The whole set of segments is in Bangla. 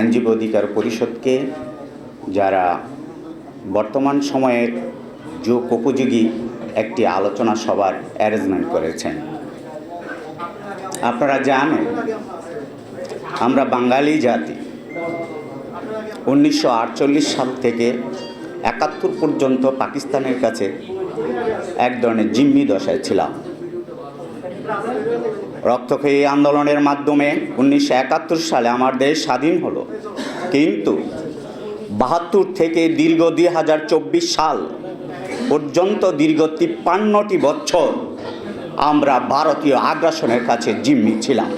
আইনজীবী অধিকার পরিষদকে যারা বর্তমান সময়ের যুগ উপযোগী একটি আলোচনা সভার অ্যারেঞ্জমেন্ট করেছেন। আপনারা জানেন, আমরা বাঙালি জাতি। উনিশশো আটচল্লিশ সাল থেকে একাত্তর পর্যন্ত পাকিস্তানের কাছে এক ধরনের জিম্মি দশায় ছিলাম। রক্তক্ষয়ী আন্দোলনের মাধ্যমে উনিশশো একাত্তর সালে আমার দেশ স্বাধীন হলো। কিন্তু বাহাত্তর থেকে দীর্ঘ দুই হাজার চব্বিশ সাল পর্যন্ত দীর্ঘ তিপ্পান্নটি বছর আমরা ভারতীয় আগ্রাসনের কাছে জিম্মি ছিলাম।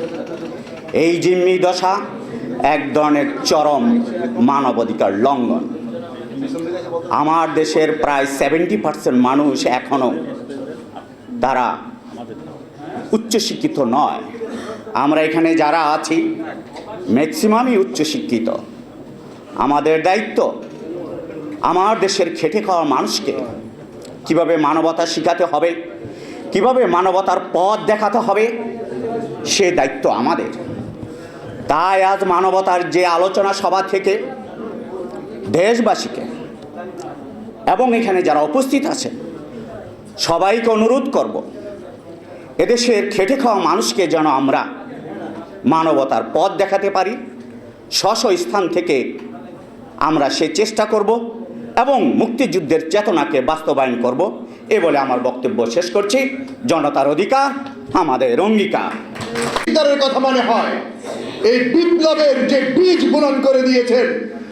এই জিম্মি দশা এক ধরনের চরম মানবাধিকার লঙ্ঘন। আমার দেশের প্রায় সেভেন্টি পার্সেন্ট মানুষ এখনও তারা উচ্চশিক্ষিত নয়। আমরা এখানে যারা আছি ম্যাক্সিমামই উচ্চশিক্ষিত। আমাদের দায়িত্ব আমার দেশের খেটে খাওয়া মানুষকে কীভাবে মানবতা শিখাতে হবে, কীভাবে মানবতার পথ দেখাতে হবে, সে দায়িত্ব আমাদের। তাই আজ মানবতার যে আলোচনা সভা থেকে দেশবাসীকে এবং এখানে যারা উপস্থিত আছেন, সবাইকে অনুরোধ করব এদেশের খেটে খাওয়া মানুষকে যেন আমরা মানবতার পথ দেখাতে পারি স্ব স্থান থেকে আমরা সে চেষ্টা করব এবং মুক্তিযুদ্ধের চেতনাকে বাস্তবায়ন করব। এ বলে আমার বক্তব্য শেষ করছি। জনতার অধিকার আমাদের অঙ্গীকার। কথা মনে হয়, এই বিপ্লবের যে বীজ বুনন করে দিয়েছেন,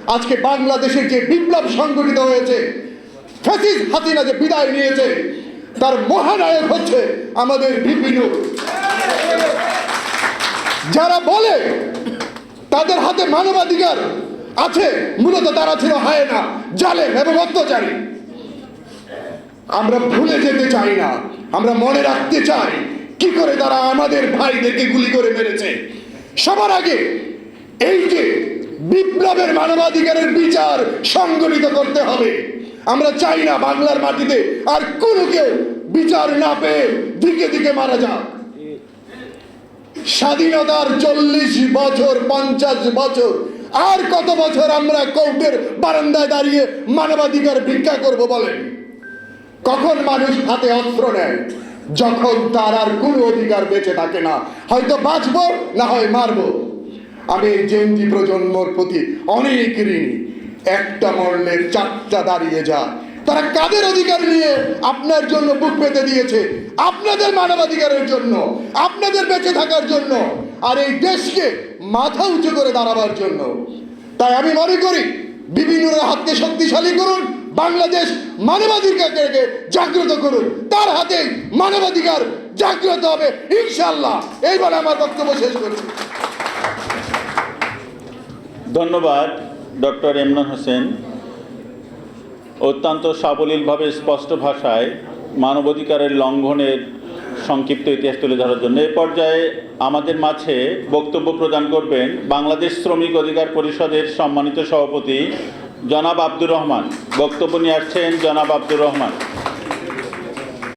আজকে বাংলাদেশের যে বিপ্লব সংগঠিত হয়েছে ফ্যাসিস হাসিনা যে বিদায় নিয়েছে তার মহানায়ক হচ্ছে আমাদের বিপিনু। যারা বলে তাদের হাতে মানবাধিকার আছে, মূলত তারা ছিল হায়না, জালেম এবং অত্যাচারী। আমরা ভুলে যেতে চাই না, আমরা মনে রাখতে চাই কি করে তারা আমাদের ভাইদেরকে গুলি করে মেরেছে। সবার আগে এই যে বিপ্লবের মানবাধিকারের বিচার সংগঠিত করতে হবে। আমরা চাই না বাংলার মাটিতে আর কোনো কেউ বিচার না পেয়ে দিকে দিকে মারা যাক। স্বাধীনতার চল্লিশ বছর, পঞ্চাশ বছর, আর কত বছর আমরা কোর্টের বারান্দায় দাঁড়িয়ে মানবাধিকার ভিক্ষা করব বলেন? কখন মানুষ হাতে অস্ত্র নেয়? যখন তার আর কোনো অধিকার বেঁচে থাকে না, হয়তো বাঁচবো না হয় মারবো। আমি এই জেনজি প্রজন্মর প্রতি অনেক ঋণী। একটা মরলে চারটা দাঁড়িয়ে যা তারা কাদের অধিকার নিয়ে আপনার জন্য বুক পেতে দিয়েছে? আপনাদের মানবাধিকারের জন্য, আপনাদের বেঁচে থাকার জন্য, আর এই দেশকে মাথা উঁচু করে দাঁড়াবার জন্য। তাই আমি মনে করি বিভিন্ন হাতকে শক্তিশালী করুন, বাংলাদেশ মানবাধিকারকে জাগ্রত করুন। তার হাতে মানবাধিকার জাগ্রত হবে ইনশাল্লাহ এইবার আমার বক্তব্য শেষ করছি। ধন্যবাদ। ডক্টর এমরান হোসেন অত্যন্ত সাবলীলভাবে স্পষ্ট ভাষায় মানবাধিকারের লঙ্ঘনের সংক্ষিপ্ত ইতিহাস তুলে ধরার জন্য এ পর্যায়ে আমাদের মাঝে বক্তব্য প্রদান করবেন বাংলাদেশ শ্রমিক অধিকার পরিষদের সম্মানিত সভাপতি জনাব আব্দুর রহমান। বক্তব্য নিয়ে আসছেন জনাব আব্দুর রহমান।